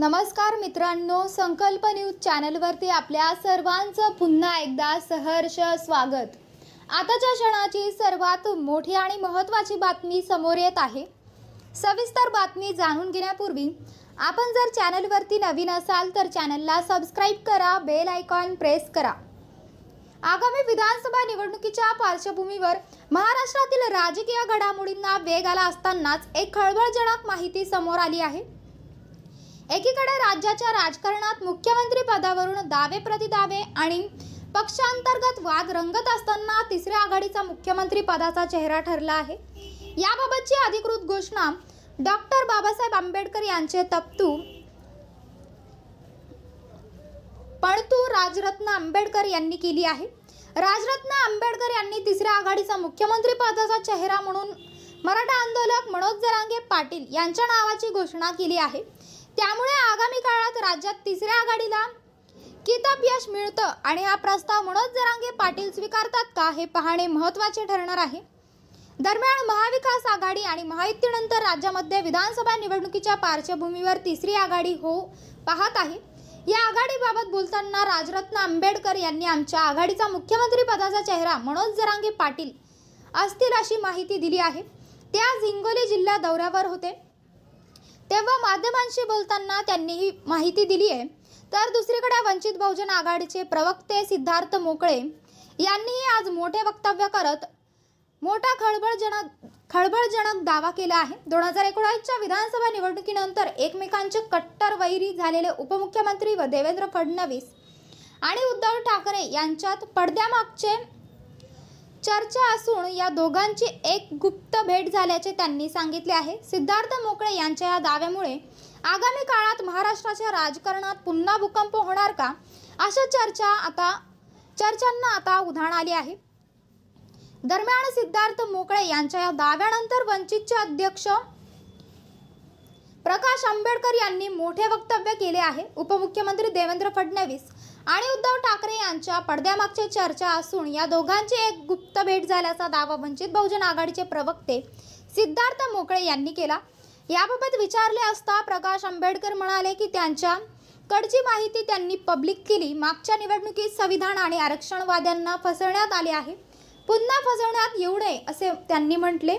नमस्कार मित्रांनो संकल्प न्यूज चॅनलवरती आपल्या सर्वांचं पुन्हा एकदा सहर्ष स्वागत. आताच्या क्षणाची सर्वात मोठी आणि महत्त्वाची बातमी समोर येत आहे. सविस्तर बातमी जाणून घेण्यापूर्वी आपण जर चॅनलवरती नवीन असाल तर चॅनलला सबस्क्राईब करा बेल आयकॉन प्रेस करा. आगामी विधानसभा निवडणुकीच्या पार्श्वभूमीवर महाराष्ट्रातील राजकीय घडामोडींना वेग आला असतानाच एक खळबळजनक माहिती समोर आली आहे. एकीकडे राज्याच्या राजकारणात मुख्यमंत्री पदावरून दावे प्रतिदावे आणि पक्षांतर्गत वाद रंगत असताना तिसऱ्या आघाडीचा मुख्यमंत्री पदाचा चेहरा ठरला आहे. याबाबतची अधिकृत घोषणा डॉक्टर बाबासाहेब आंबेडकर यांचे तप्तू पणतू राजरत्न आंबेडकर यांनी केली आहे. राजरत्न आंबेडकर यांनी तिसऱ्या आघाडीचा मुख्यमंत्री पदाचा चेहरा म्हणून मराठा आंदोलक मनोज जरांगे पाटील यांच्या नावाची घोषणा केली आहे. त्यामुळे आगामी काळात राज्यात तिसऱ्या आघाडीला किताब यश मिळतं आणि हा प्रस्ताव मनोज जरांगे पाटील स्वीकारतात का हे पाहणे महत्त्वाचे ठरणार आहे. दरम्यान महाविकास आघाडी आणि महायुतीनंतर राज्यामध्ये विधानसभा निवडणुकीच्या पार्श्वभूमीवर तिसरी आघाडी हो पाहत आहे. या आघाडीबाबत बोलताना राजरत्न आंबेडकर यांनी आमच्या आघाडीचा मुख्यमंत्री पदाचा चेहरा मनोज जरांगे पाटील असतील अशी माहिती दिली आहे. त्या हिंगोली जिल्हा दौऱ्यावर होते. तेव्हा माध्यमांशी बोलताना त्यांनी ही माहिती दिली आहे तर दुसरीकडे वंचित बहुजन आघाडीचे प्रवक्ते सिद्धार्थ मोकळे यांनीही आज मोठे वक्तव्य करत मोठा खळबळजनक खळबळजनक दावा केला आहे. दोन हजार एकोणावीसच्या विधानसभा निवडणुकीनंतर एकमेकांचे कट्टर वैरी झालेले उपमुख्यमंत्री व देवेंद्र फडणवीस आणि उद्धव ठाकरे यांच्यात पडद्यामागचे चर्चा असून या दोघांची एक गुप्त भेट झाल्याचे त्यांनी सांगितले आहे. सिद्धार्थ मोकळे यांच्या या दाव्यामुळे आगामी काळात महाराष्ट्राच्या राजकारणात पुन्हा भूकंप होणार का? अशा चर्चा आता चर्चांना आता उधाण आली आहे. दरम्यान सिद्धार्थ मोकळे यांच्या या दाव्यानंतर वंचितचे अध्यक्ष प्रकाश आंबेडकर यांनी मोठे वक्तव्य केले आहे. उपमुख्यमंत्री देवेंद्र फडणवीस आणि उद्धव ठाकरे यांच्या पडद्यामागची चर्चा असून या दोघांची एक गुप्त भेट झाल्याचा दावा वंचित बहुजन आघाडीचे प्रवक्ते सिद्धार्थ मोकळे यांनी केला. याबाबत विचारले असता प्रकाश आंबेडकर म्हणाले की त्यांच्या कडची माहिती त्यांनी पब्लिक केली. मागच्या निवडणुकीत संविधान आणि आरक्षणवाद्यांना फसवण्यात आले आहे. पुन्हा फसवण्यात येऊ नये असे त्यांनी म्हटले.